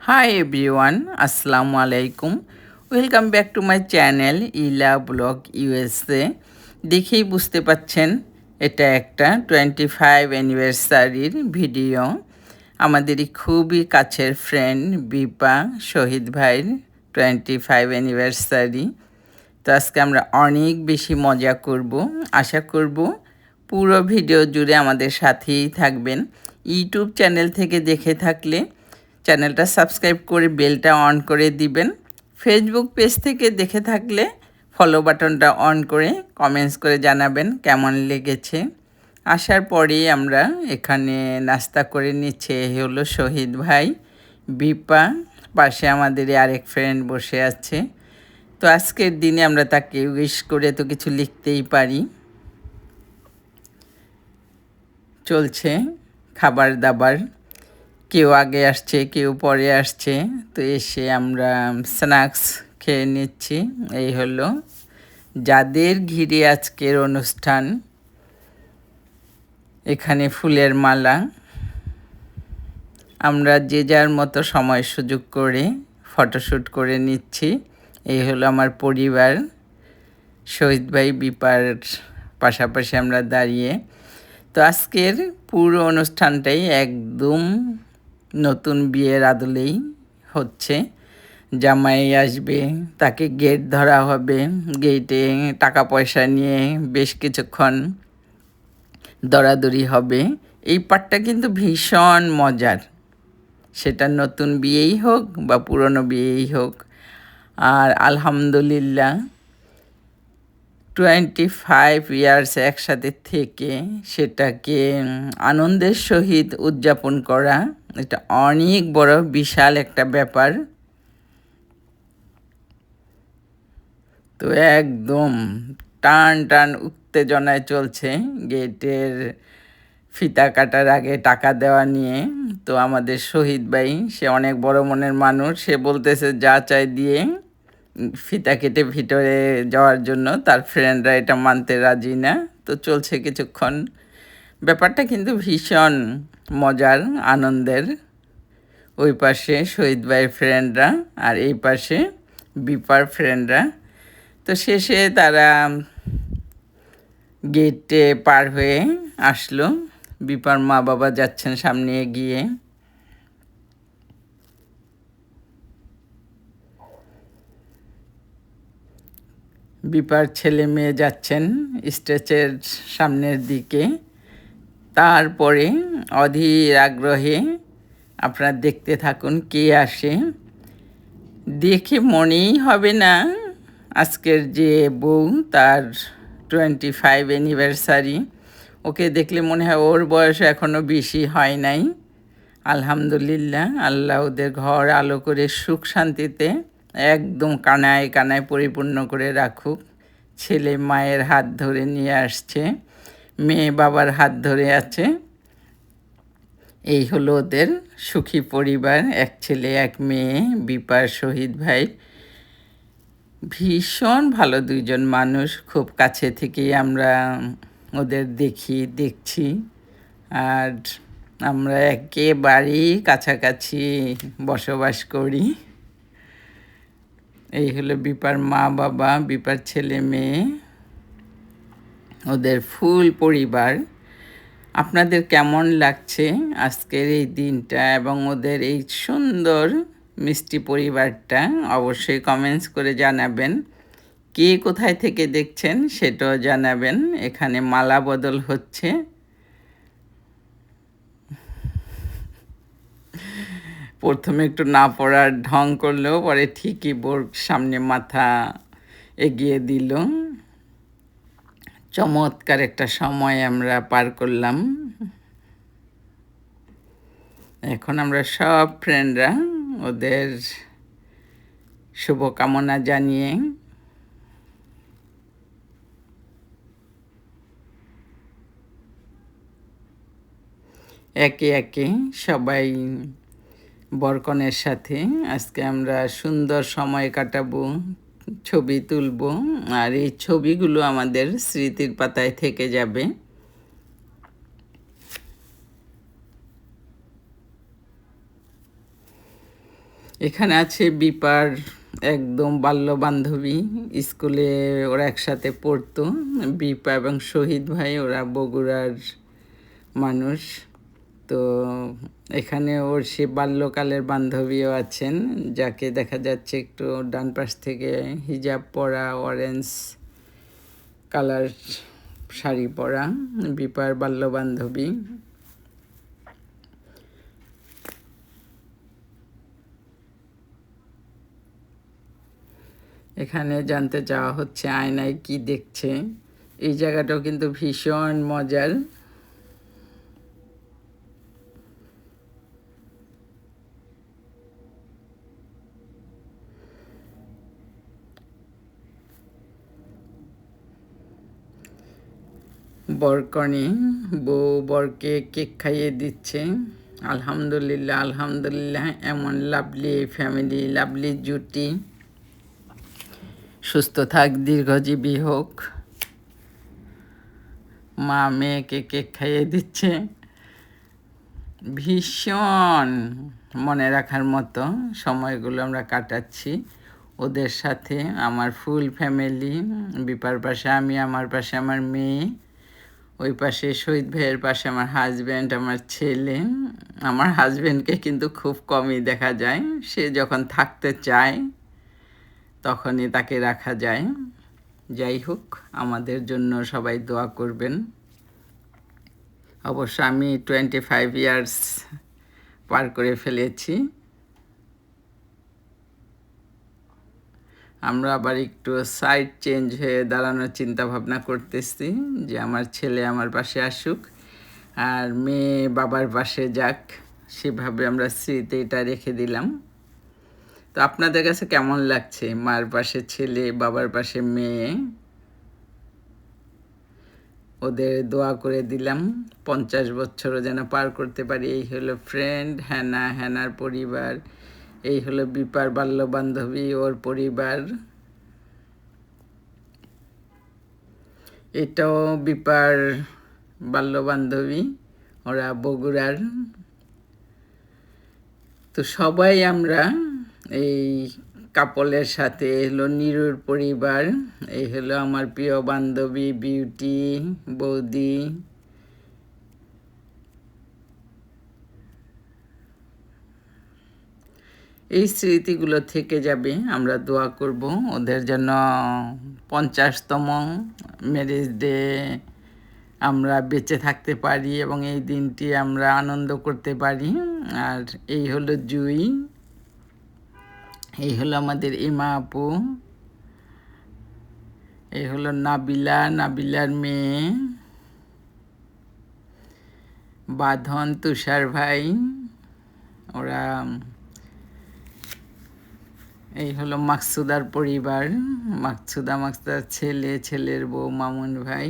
High everyone আসসালামু আলাইকুম welcome back to my channel Ila blog USA দেখেই বুঝতে পাচ্ছেন, এটা একটা টোয়েন্টি ফাইভ অ্যানিভার্সারির ভিডিও আমাদেরই খুবই কাছের ফ্রেন্ড বিপা শহীদ ভাইয়ের টোয়েন্টি ফাইভ অ্যানিভার্সারি তো আজকে আমরা অনেক বেশি মজা করব। আশা করব পুরো ভিডিও জুড়ে আমাদের সাথেই থাকবেন। ইউটিউব চ্যানেল থেকে দেখে থাকলে চ্যানেলটা সাবস্ক্রাইব করে বেলটা অন করে দিবেন। ফেসবুক পেজ থেকে দেখে থাকলে ফলো বাটনটা অন করে কমেন্টস করে জানাবেন কেমন লেগেছে। আসার পরেই আমরা এখানে নাস্তা করে নিচ্ছে। এ হলো শহীদ ভাই, বিপা, পাশে আমাদের আরেক ফ্রেন্ড বসে আছে। তো আজকের দিনে আমরা তাকে উইশ করে তো কিছু লিখতেই পারি। চলছে খাবার দাবার। কেউ আগে আসছে, কেউ পরে আসছে। তো এসে আমরা স্ন্যাক্স খেয়ে নিচ্ছি। এই হলো যাদের ঘিরে আজকের অনুষ্ঠান। এখানে ফুলের মালা। আমরা যে যার মতো সময় সুযোগ করে ফটোশ্যুট করে নিচ্ছি। এই হলো আমার পরিবার, শহীদ ভাই বিপার পাশাপাশি আমরা দাঁড়িয়ে। তো আজকের পুরো অনুষ্ঠানটাই একদম নতুন বিয়ের আদলেই হচ্ছে। জামাই আসবে, তাকে গেট ধরা হবে। গেটে টাকা পয়সা নিয়ে বেশ কিছুক্ষণ দরাদরি হবে। এই পার্টটা কিন্তু ভীষণ মজার। সেটা নতুন বিয়েই হোক বা পুরনো বিয়েই হোক। আর আলহামদুলিল্লাহ টোয়েন্টি ফাইভ ইয়ার্স একসাথে থেকে সেটাকে আনন্দের সহিত উদযাপন করা এটা অনেক বড়, বিশাল একটা ব্যাপার। তো একদম টান টান উত্তেজনায় চলছে গেটের ফিতা কাটার আগে টাকা দেওয়া নিয়ে। তো আমাদের শহীদ ভাই, সে অনেক বড় মনের মানুষ, সে বলতেছে যা চাই দিয়ে ফিতা কেটে ভিতরে যাওয়ার জন্য, তার ফ্রেন্ডরা এটা মানতে রাজি না। তো চলছে কিছুক্ষণ। ব্যাপারটা কিন্তু ভীষণ মজার, আনন্দের। ওই পাশে শহীদ ভাইয়ের ফ্রেন্ডরা আর এই পাশে বিপার ফ্রেন্ডরা তো শেষে তারা গেটে পার হয়ে আসলো। বিপার মা বাবা যাচ্ছেন সামনে গিয়ে বিপার ছেলে মেয়ে যাচ্ছেন স্টেজের সামনের দিকে। তারপরে অধীর আগ্রহে আপনারা দেখতে থাকুন কে আসে। দেখে মনেই হবে না আজকের যে বউ তার টোয়েন্টি ফাইভ অ্যানিভার্সারি ওকে দেখলে মনে হয় ওর বয়স এখনও বেশি হয় নাই। আলহামদুলিল্লাহ, আল্লাহ ওদের ঘর আলো করে সুখ শান্তিতে একদম কানায় কানায় পরিপূর্ণ করে রাখুক। ছেলে মায়ের হাত ধরে নিয়ে আসছে। মেয়ে বাবার হাত ধরে আছে। এই হলো ওদের সুখী পরিবার, এক ছেলে, এক মেয়ে, বিপার শহীদ ভাই। ভীষণ ভালো দুইজন মানুষ, খুব কাছে থেকেই আমরা ওদের দেখি, দেখছি। আর আমরা একেবারেই কাছাকাছি বসবাস করি। এই হলো বিপার মা বাবা বিপার ছেলে মেয়ে ওদের ফুল পরিবার। আপনাদের কেমন লাগছে আজকের এই দিনটা এবং ওদের এই সুন্দর মিষ্টি পরিবারটা অবশ্যই কমেন্টস করে জানাবেন। কে কোথায় থেকে দেখছেন সেটাও জানাবেন। এখানে মালা বদল হচ্ছে। প্রথমে একটু না পড়ার ঢং করলেও পরে ঠিকই বোর সামনে মাথা এগিয়ে দিল। চমৎকার একটা সময় আমরা পার করলাম। এখন আমরা সব ফ্রেন্ডরা ওদের শুভকামনা জানিয়ে একে একে সবাই বরকনের সাথে আজকে আমরা সুন্দর সময় কাটাবো। ছবি তুলব, আর এই ছবিগুলো আমাদের স্মৃতির পাতায় থেকে যাবে। এখানে আছে বিপার, একদম বাল্য বান্ধবী স্কুলে ওরা একসাথে পড়তো, বিপা এবং শহীদ ভাই, ওরা বগুড়ার মানুষ। তো এখানে ওর সে বাল্যকালের বান্ধবীও আছেন, যাকে দেখা যাচ্ছে একটু ডান পাশ থেকে হিজাব পরা অরেঞ্জ কালার শাড়ি পরা বিপার বাল্য বান্ধবী এখানে জানতে চাওয়া হচ্ছে আয়নায় কি দেখছে। এই জায়গাটাও কিন্তু ভীষণ মজার। বরকনে, বউ বরকে কেক খাইয়ে দিচ্ছে। আলহামদুলিল্লাহ আলহামদুলিল্লাহ, এমন লাভলি ফ্যামিলি, লাভলি জুটি। সুস্থ থাক, দীর্ঘজীবী হোক। মা মেয়েকে কেক খাইয়ে দিচ্ছে। ভীষণ মনে রাখার মতো সময়গুলো আমরা কাটাচ্ছি। ওদের সাথে আমার ফুল ফ্যামিলি, বিপার পাশে আমি, আমার পাশে আমার মেয়ে। ওই পাশে শহীদ ভাইয়ের পাশে আমার হাজব্যান্ড আমার ছেলে। আমার হাজব্যান্ডকে কিন্তু খুব কমই দেখা যায়। সে যখন থাকতে চায়, তখনই তাকে রাখা যায়। যাই হোক, আমাদের জন্য সবাই দোয়া করবেন। অবশ্য আমি টোয়েন্টি ফাইভ ইয়ার্স পার করে ফেলেছি। আমরা আবার একটু সাইড চেঞ্জ হয়ে দাঁড়ানোর চিন্তা ভাবনা করতেছি যে আমার ছেলে আমার পাশে আসুক আর মেয়ে বাবার পাশে যাক। সেভাবে আমরা স্মৃতি এটা রেখে দিলাম। তো আপনাদের কাছে কেমন লাগছে মার পাশে ছেলে, বাবার পাশে মেয়ে? ওদের দোয়া করে দিলাম। পঞ্চাশ বছরও যেন পার করতে পারি। এই হলো ফ্রেন্ড হ্যানা, হ্যানার পরিবার। এই হলো বিপার বাল্য বান্ধবী ওর পরিবার। এটাও বিপার বাল্য বান্ধবী ওরা বগুড়ার। তো সবাই আমরা এই কাপলের সাথে হলো নিরুর পরিবার, এই হলো আমার প্রিয় বান্ধবী বিউটি বৌদি। এই স্মৃতিগুলো থেকে যাবে, আমরা দোয়া করব ওদের জন্য পঞ্চাশতম ম্যারেজ ডে আমরা বেঁচে থাকতে পারি এবং এই দিনটি আমরা আনন্দ করতে পারি। আর এই হলো জুই, এই হলো আমাদের ইমা আপু, এই হলো নাবিলা, নাবিলার মেয়ে, বাঁধন তুষার ভাই, ওরা এই হলো মাকসুদার পরিবার। মাকসুদা, মাকসুদার ছেলে, ছেলের বউ, মামুন ভাই।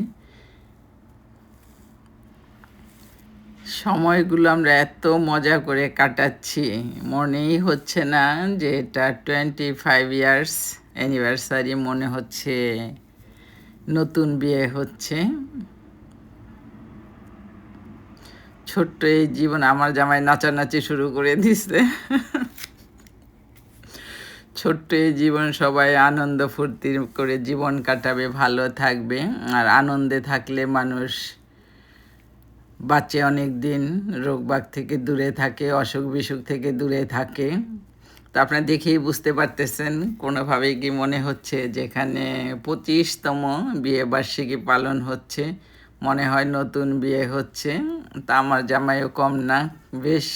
সময়গুলো আমরা এত মজা করে কাটাচ্ছি, মনেই হচ্ছে না যে এটা টোয়েন্টি ফাইভ ইয়ার্স অ্যানিভার্সারি মনে হচ্ছে, নতুন বিয়ে হচ্ছে। ছোট্ট এই জীবন আমার জামাই নাচানাচি শুরু করে দিছে। ছোট্ট এই জীবন সবাই আনন্দ ফুর্তি করে জীবন কাটাবে, ভালো থাকবে। আর আনন্দে থাকলে মানুষ বাচ্চা অনেক দিন রোগবাগ থেকে দূরে থাকে, অসুখ বিসুখ থেকে দূরে থাকে। তো আপনারা দেখেই বুঝতে পারতেছেন কোনোভাবে কি মনে হচ্ছে যেখানে পঁচিশতম বিয়ে বার্ষিকী পালন হচ্ছে, মনে হয় নতুন বিয়ে হচ্ছে। তা আমার জামাইও কম না, বেশ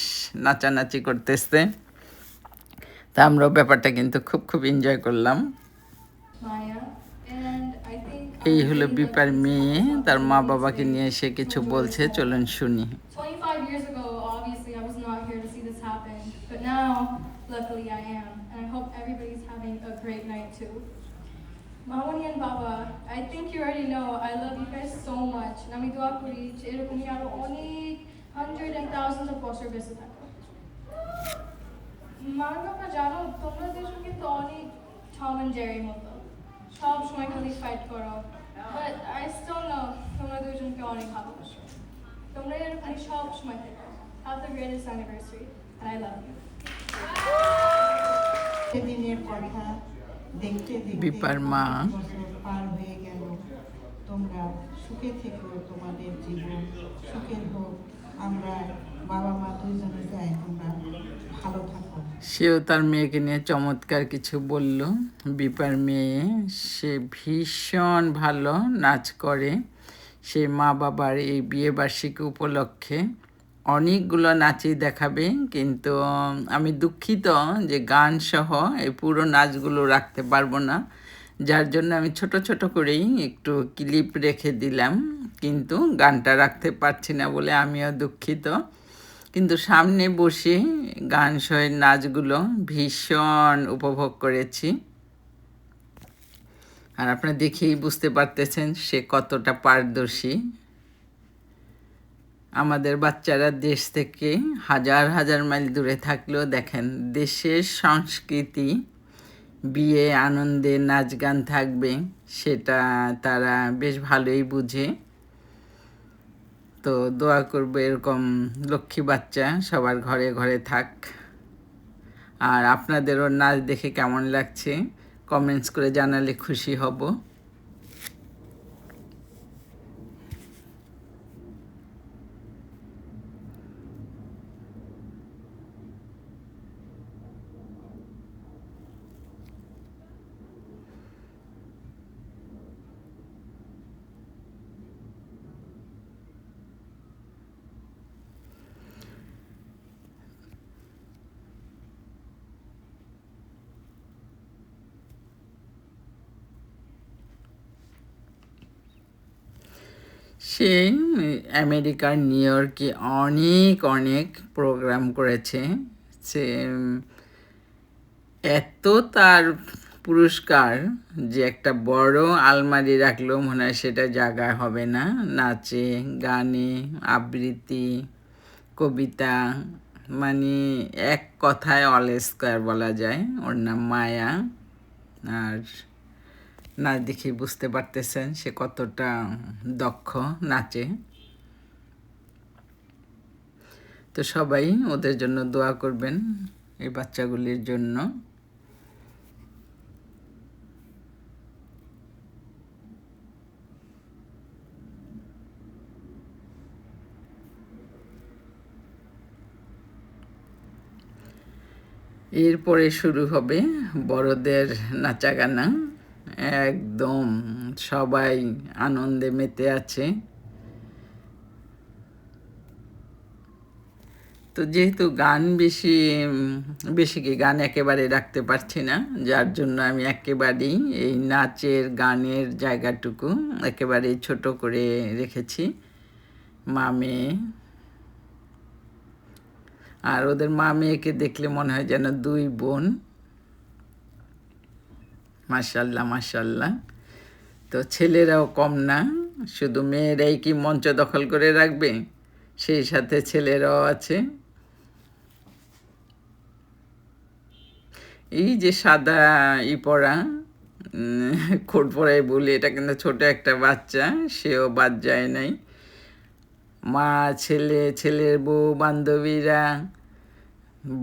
নাচানাচি করতেছে। তা আমরাও ব্যাপারটা কিন্তু খুব খুব এনজয় করলাম। এই হলো বিপার মেয়ে তার মা বাবাকে নিয়ে এসে কিছু বলছে চলুন শুনি। মামনি অ্যান্ড বাবা I think you are know I love you ফ্যাস so much আমি দোয়া করি এরকমই আরও অনেক মা বাবা জানো তোমরা দুজন কিন্তু অনেক টম এন্ড জেরি মতো। সব সময় খালি ফাইট করো। বাট আই স্টিল নো তোমরা দুজনকে অনেক ভালোবাসো। তোমরা এরকম সব সময় থেকো। Have the greatest anniversary I love you সেদিনের কথা দেখতে দেখতে বিপার মা। পার হয়ে গেল। তোমরা সুখে থেকো তোমাদের জীবন সুখের হোক। সেও তার মেয়েকে নিয়ে চমৎকার কিছু বলল। বিপার মেয়ে, সে ভীষণ ভালো নাচ করে। সে মা বাবার এই বিয়ে বার্ষিকী উপলক্ষে অনেকগুলো নাচই দেখাবে, কিন্তু আমি দুঃখিত যে গান সহ এই পুরো নাচগুলো রাখতে পারব না। যার জন্য আমি ছোট ছোট করেই একটু ক্লিপ রেখে দিলাম, কিন্তু গানটা রাখতে পারছি না বলে আমিও দুঃখিত। কিন্তু সামনে বসে গান সহ নাচগুলো ভীষণ উপভোগ করেছি। আর আপনারা দেখেই বুঝতে পারতেছেন সে কতটা পারদর্শী। আমাদের বাচ্চারা দেশ থেকে হাজার হাজার মাইল দূরে থাকলেও দেখেন দেশের সংস্কৃতি বিয়ে, আনন্দে নাচ গান থাকবে, সেটা তারা বেশ ভালোই বুঝে। তো দোয়া করব এরকম লক্ষ্মী বাচ্চা সবার ঘরে ঘরে থাক। আর আপনাদেরও নাচ দেখে কেমন লাগছে, কমেন্টস করে জানালে খুশি হব। সে আমেরিকার নিউ ইয়র্কে অনেক অনেক প্রোগ্রাম করেছে সে এত তার পুরস্কার যে একটা বড় আলমারি রাখলেও মনে হয় সেটা জায়গা হবে না। নাচে, গানে, আবৃত্তি, কবিতা মানে এক কথায় অল স্কোয়ার বলা যায়। ওর নাম মায়া। আর না দেখে বুঝতে পারতেছেন সে কতটা দক্ষ, নাচে। তো সবাই ওদের জন্য দোয়া করবেন এই বাচ্চাগুলির জন্য। এরপরে শুরু হবে বড়দের নাচা গানা একদম সবাই আনন্দে মেতে আছে। তো যেহেতু গান বেশি বেশি কি গান একেবারে রাখতে পারছি না, যার জন্য আমি একেবারেই এই নাচের, গানের জায়গাটুকু একেবারেই ছোট করে রেখেছি। মা মেয়ে। আর ওদের মা মেয়েকে দেখলে মনে হয় যেন দুই বোন। মাশাল্লাহ মাশাল্লাহ। তো ছেলেরাও কম না, শুধু মেয়েরাই কি মঞ্চ দখল করে রাখবে? সেই সাথে ছেলেরাও আছে। এই যে সাদা ই পড়া কোট পরাই বলি, এটা কিন্তু ছোট একটা বাচ্চা, সেও বাদ যায় নাই। মা, ছেলে, ছেলের বউ, বান্ধবীরা,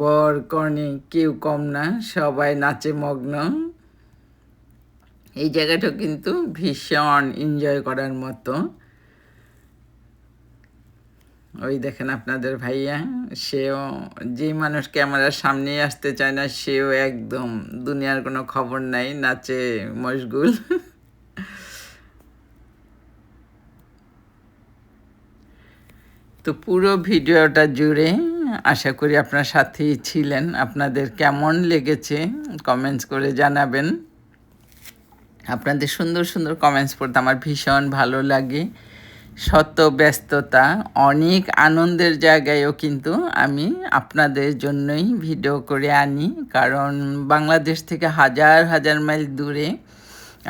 বর কনে কেউ কম না, সবাই নাচে মগ্ন। এই জায়গাটা কিন্তু ভীষণ এনজয় করার মতো। ওই দেখেন আপনাদের ভাইয়া, সেও যে মানুষ ক্যামেরার সামনে আসতে চায় না, সেও একদম দুনিয়ার কোনো খবর নাই, নাচে মশগুল। তো পুরো ভিডিওটা জুড়ে আশা করি আপনার সাথেই ছিলেন। আপনাদের কেমন লেগেছে কমেন্টস করে জানাবেন। আপনাদের সুন্দর সুন্দর কমেন্টস পড়তে আমার ভীষণ ভালো লাগে। শত ব্যস্ততা, অনেক আনন্দের জায়গায়ও কিন্তু আমি আপনাদের জন্যই ভিডিও করে আনি। কারণ বাংলাদেশ থেকে হাজার হাজার মাইল দূরে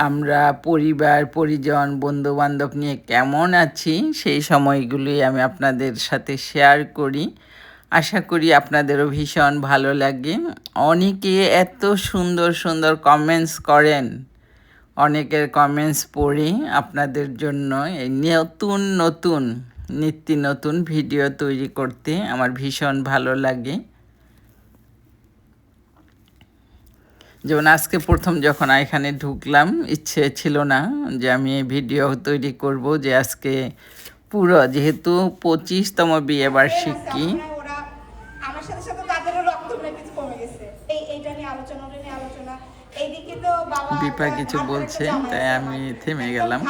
আমরা পরিবার, পরিজন বন্ধু বান্ধব নিয়ে কেমন আছি, সেই সময়গুলি আমি আপনাদের সাথে শেয়ার করি। আশা করি আপনাদেরও ভীষণ ভালো লাগে। অনেকে এত সুন্দর সুন্দর কমেন্টস করেন। অনেকের কমেন্টস পড়ি আপনাদের জন্য এই নতুন নতুন, নিত্য নতুন ভিডিও তৈরি করতে আমার ভীষণ ভালো লাগে। যেমন আজকে প্রথম যখন এখানে ঢুকলাম, ইচ্ছে ছিল না যে আমি ভিডিও তৈরি করব, যে আজকে পুরো যেহেতু পঁচিশতম বিয়ে বার্ষিকী পিপা কিছু বলছে তাই আমি থেমে গেলাম।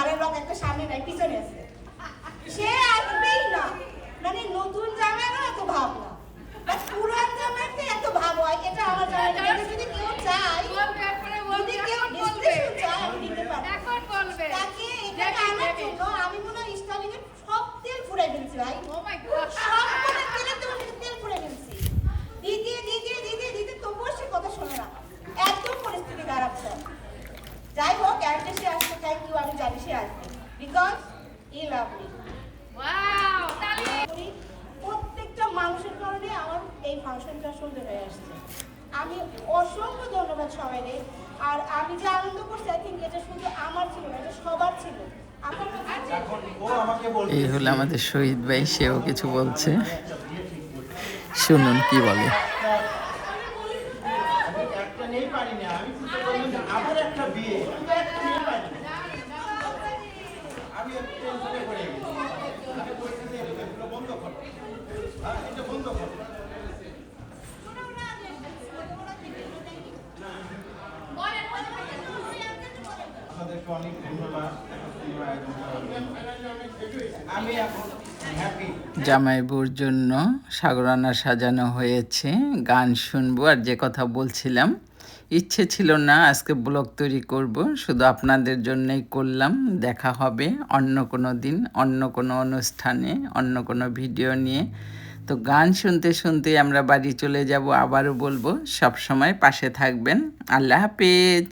আমি অসংখ্য ধন্যবাদ সবাইকে। আর আমি যে আনন্দ করছি আই থিঙ্ক এটা শুধু আমার ছিল না এটা সবার ছিল। এই হলো আমাদের শহীদ ভাই সেও কিছু বলছে। শুনুন কি বলে। আমি জামাই অনেক জামাইবুর জন্য সাগরানা সাজানো হয়েছে, গান শুনব আর যে কথা বলছিলাম। ইচ্ছে ছিল না আজকে ব্লগ তৈরি করব, শুধু আপনাদের জন্যই করলাম, দেখা হবে অন্য কোনো দিন, অন্য কোনো অনুষ্ঠানে, অন্য কোনো ভিডিও নিয়ে। তো গান শুনতে শুনতে আমরা বাড়ি চলে যাব, আবারও বলব সব সময় পাশে থাকবেন। আল্লাহ হাফেজ।